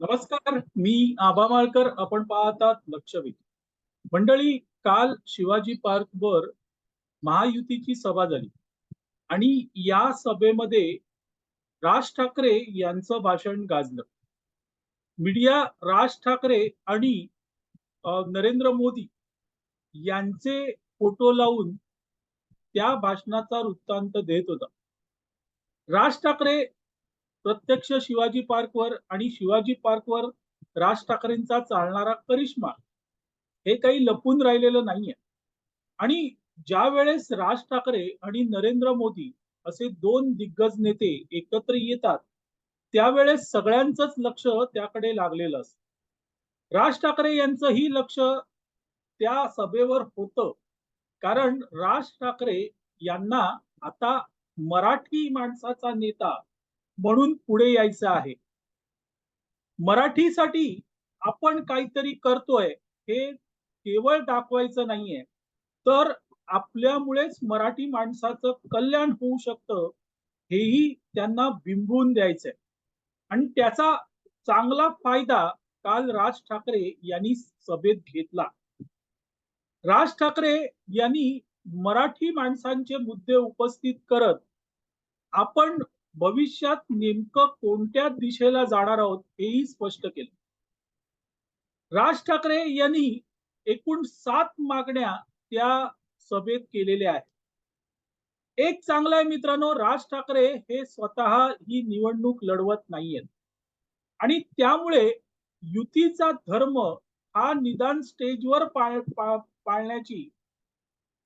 नमस्कार मी आबा माळकर. आपण पाहतात लक्षवेध. मंडळी काल शिवाजी पार्कवर महायुतीची सभा झाली. आणि या सभेमध्ये राज ठाकरे यांचं भाषण गाजलं. मीडिया राज ठाकरे आणि नरेंद्र मोदी यांचे फोटो लावून त्या भाषणाचा वृत्तांत देत होता. राज ठाकरे प्रत्यक्ष शिवाजी पार्कवर आणि शिवाजी पार्कवर राज ठाकरेंचा चालणारा करिश्मा हे काही लपून राहिलेलं नाहीये. आणि ज्या वेळेस राज ठाकरे आणि नरेंद्र मोदी असे दोन दिग्गज नेते एकत्र येतात त्यावेळेस सगळ्यांचंच लक्ष त्याकडे लागलेलं असतं. राज ठाकरे यांचंही लक्ष त्या सभेवर होतं. कारण राज ठाकरे यांना आता मराठी माणसाचा नेता म्हणून पुढे यायचं आहे. मराठीसाठी आपण काहीतरी करतोय हे केवळ दाखवायचं नाहीये. तर आपल्यामुळेच मराठी माणसाचं कल्याण होऊ शकतं हेही त्यांना बिंबवून द्यायचंय. आणि त्याचा चांगला फायदा काल राज ठाकरे यांनी सभेत घेतला. राज ठाकरे यांनी मराठी माणसांचे मुद्दे उपस्थित करत आपण भविष्यात नेमकं कोणत्या दिशेला जाणार आहोत हेही स्पष्ट केलं. राज ठाकरे यांनी एकूण सात मागण्या त्या सभेत केलेल्या आहेत. एक चांगला आहे मित्रांनो राज ठाकरे हे स्वतः ही निवडणूक लढवत नाहीयेत. आणि त्यामुळे युतीचा धर्म हा निदान स्टेजवर पाळ- पाळण्याची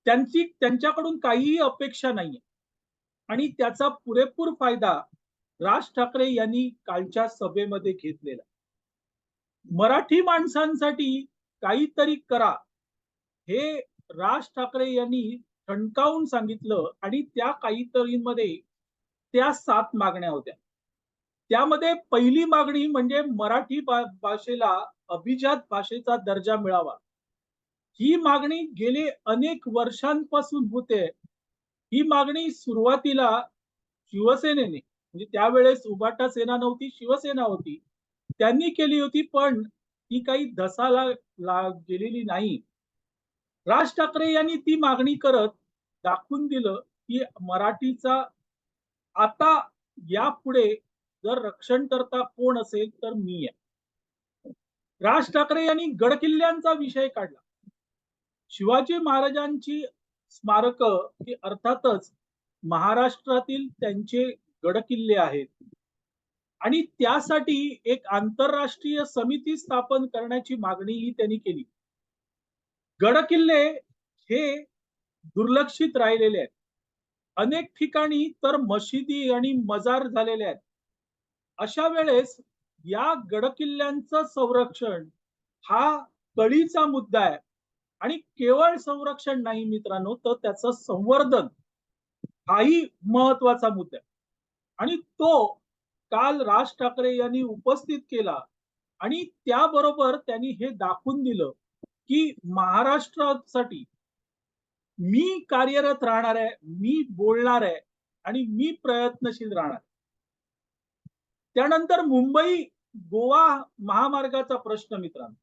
त्यांची त्यांच्याकडून काहीही अपेक्षा नाहीये. आणि त्याचा पुरेपूर फायदा राज ठाकरे यांनी कालच्या सभेमध्ये घेतलेला. मराठी माणसांसाठी काहीतरी करा हे राज ठाकरे यांनी ठणकावून सांगितलं आणि त्या काहीतरीमध्ये त्या सात मागण्या होत्या. त्यामध्ये पहिली मागणी म्हणजे मराठी भाषेला अभिजात भाषेचा दर्जा मिळावा. ही मागणी गेले अनेक वर्षांपासून होते. ही मागणी सुरुवातीला शिवसेनेने म्हणजे त्यावेळेस उबाटा सेना नव्हती शिवसेना होती त्यांनी केली होती पण ती काही धसाला ला- गेलेली नाही. राज ठाकरे यांनी ती मागणी करत दाखवून दिलं की मराठीचा आता यापुढे जर रक्षण करता कोण असेल तर मी आहे. राज ठाकरे यांनी गडकिल्ल्यांचा विषय काढला. शिवाजी महाराजांची स्मारक ही अर्थातच महाराष्ट्रातील त्यांचे गडकिल्ले आहेत. आणि त्यासाठी एक आंतरराष्ट्रीय समिती स्थापन करण्याची मागणीही त्यांनी केली. गडकिल्ले हे दुर्लक्षित राहिलेले आहेत. अनेक ठिकाणी तर मशिदी आणि मजार झालेले आहेत. अशा वेळेस या गडकिल्ल्यांचं संरक्षण हा कळीचा मुद्दा आहे. आणि केवळ संरक्षण नाही मित्रांनो तर त्याचं संवर्धन हाही महत्त्वाचा मुद्दा आहे आणि तो काल राज ठाकरे यांनी उपस्थित केला आणि त्याबरोबर त्यांनी हे दाखवून दिलं की महाराष्ट्रासाठी मी कार्यरत राहणार आहे मी बोलणार आहे आणि मी प्रयत्नशील राहणार आहे. त्यानंतर मुंबई गोवा महामार्गाचा प्रश्न मित्रांनो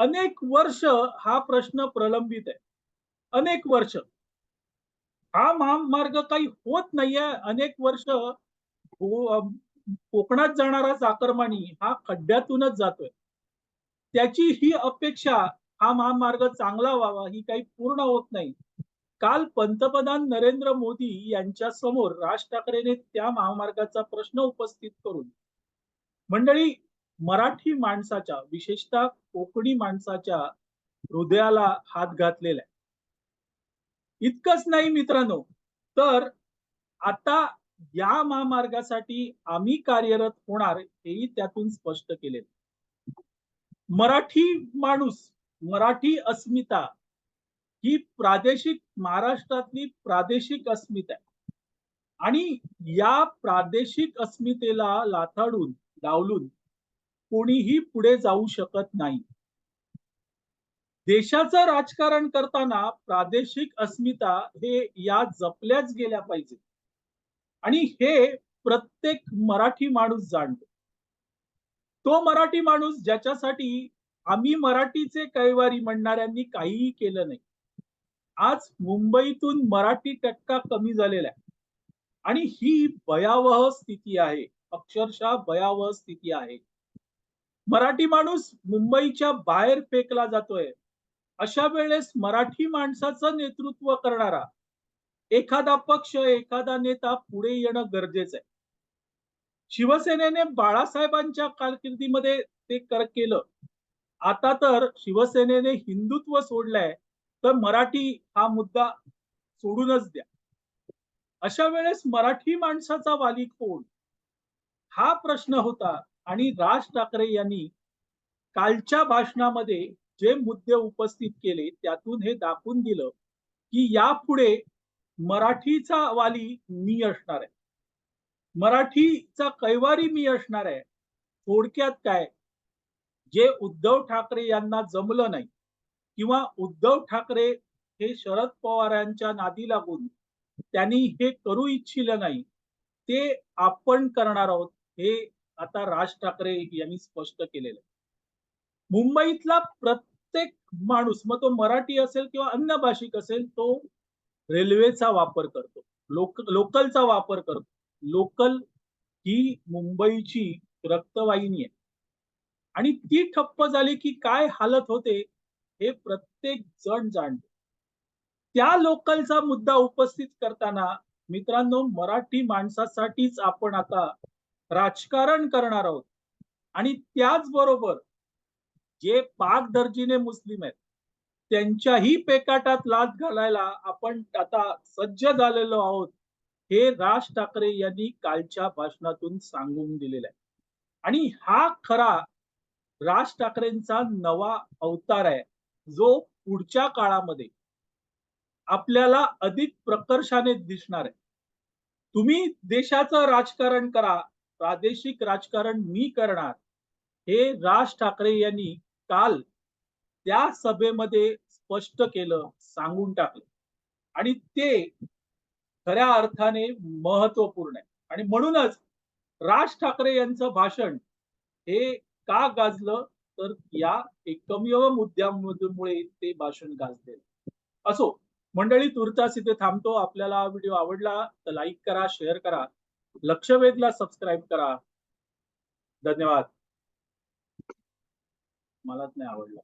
अनेक वर्ष हा प्रश्न प्रलंबित आहे. अनेक वर्ष. हा महामार्ग काही होत नाहीये. अनेक वर्ष हो, कोकणात जाणारा चाकरमानी हा खड्ड्यातूनच जातोय. त्याची ही अपेक्षा हा महामार्ग चांगला व्हावा ही काही पूर्ण होत नाही. काल पंतप्रधान नरेंद्र मोदी यांच्या समोर राज ठाकरेने त्या महामार्गाचा प्रश्न उपस्थित करून मंडळी मराठी माणसाच्या विशेषतः कोकणी माणसाच्या हृदयाला हात घातलेला आहे. इतकंच नाही मित्रांनो तर आता या महामार्गासाठी आम्ही कार्यरत होणार हेही त्यातून स्पष्ट केले मराठी माणूस मराठी अस्मिता ही प्रादेशिक महाराष्ट्रातली प्रादेशिक अस्मिता आहे. आणि या प्रादेशिक अस्मितेला लाथाडून डावलून कोणीही पुढे जाऊ शकत नाही. देशाचं राजकारण करताना प्रादेशिक अस्मिता हे या जपल्याच गेल्या पाहिजे. आणि हे प्रत्येक मराठी माणूस जाणतो. तो मराठी माणूस ज्याच्यासाठी आम्ही मराठीचे कैवारी म्हणणाऱ्यांनी काहीही केलं नाही. आज मुंबईतून मराठी टक्का कमी झालेला आहे. आणि ही भयावह स्थिती आहे. अक्षरशः भयावह स्थिती आहे. मराठी माणूस मुंबईच्या बाहेर फेकला जातोय. अशा वेळेस मराठी माणसाचं नेतृत्व करणारा एखादा पक्ष एखादा नेता पुढे येणं गरजेचं आहे. शिवसेनेने बाळासाहेबांच्या कारकिर्दीमध्ये ते कर केलं. आता तर शिवसेनेने हिंदुत्व सोडलंय तर मराठी हा मुद्दा सोडूनच द्या. अशा वेळेस मराठी माणसाचा वाली कोण? हा प्रश्न होता. आणि राज ठाकरे यांनी कालच्या भाषणामध्ये जे मुद्दे उपस्थित केले त्यातून हे दाखवून दिलं की यापुढे मराठीचा वाली मी असणार आहे. मराठीचा कैवारी मी असणार आहे. थोडक्यात काय? जे उद्धव ठाकरे यांना जमलं नाही किंवा उद्धव ठाकरे हे शरद पवारांच्या नादी लागून त्यांनी हे करू इच्छिलं नाही ते आपण करणार आहोत हे आता राज ठाकरे यांनी स्पष्ट केलेलं आहे. मुंबईतला प्रत्येक माणूस मग तो मराठी असेल किंवा अन्य भाषिक असेल तो रेल्वेचा वापर करतो. लोक लोकलचा वापर करतो. लोकल ही मुंबईची रक्तवाहिनी आहे. आणि ती ठप्प झाली की काय हालत होते हे प्रत्येक जण जाणतो. त्या लोकलचा मुद्दा उपस्थित करताना मित्रांनो मराठी माणसासाठीच आपण आता राजकारण करणार आहोत. आणि त्याचबरोबर जे पाक दर्जीने मुस्लिम आहेत त्यांच्याही पेकाटात लाच घालायला आपण आता सज्ज झालेलो आहोत हे राज ठाकरे यांनी कालच्या भाषणातून सांगून दिलेलं आहे. आणि हा खरा राज ठाकरेंचा नवा अवतार आहे जो पुढच्या काळामध्ये आपल्याला अधिक प्रकर्षाने दिसणार आहे. तुम्ही देशाचं राजकारण करा प्रादेशिक राजकारण मी करणार हे राज ठाकरे यांनी काल त्या सभेमध्ये स्पष्ट केलं सांगून टाकलं. आणि ते खऱ्या अर्थाने महत्त्वपूर्ण आहे. आणि म्हणूनच राज ठाकरे यांचं भाषण हे का गाजलं? तर या एकमेव मुद्द्यामुळे ते भाषण गाजले असो मंडळी तुर्तास इथे थांबतो. आपल्याला व्हिडिओ आवडला तर लाईक करा शेअर करा. लक्षवेधला सबस्क्राईब करा. धन्यवाद. मलाच नाही आवडला.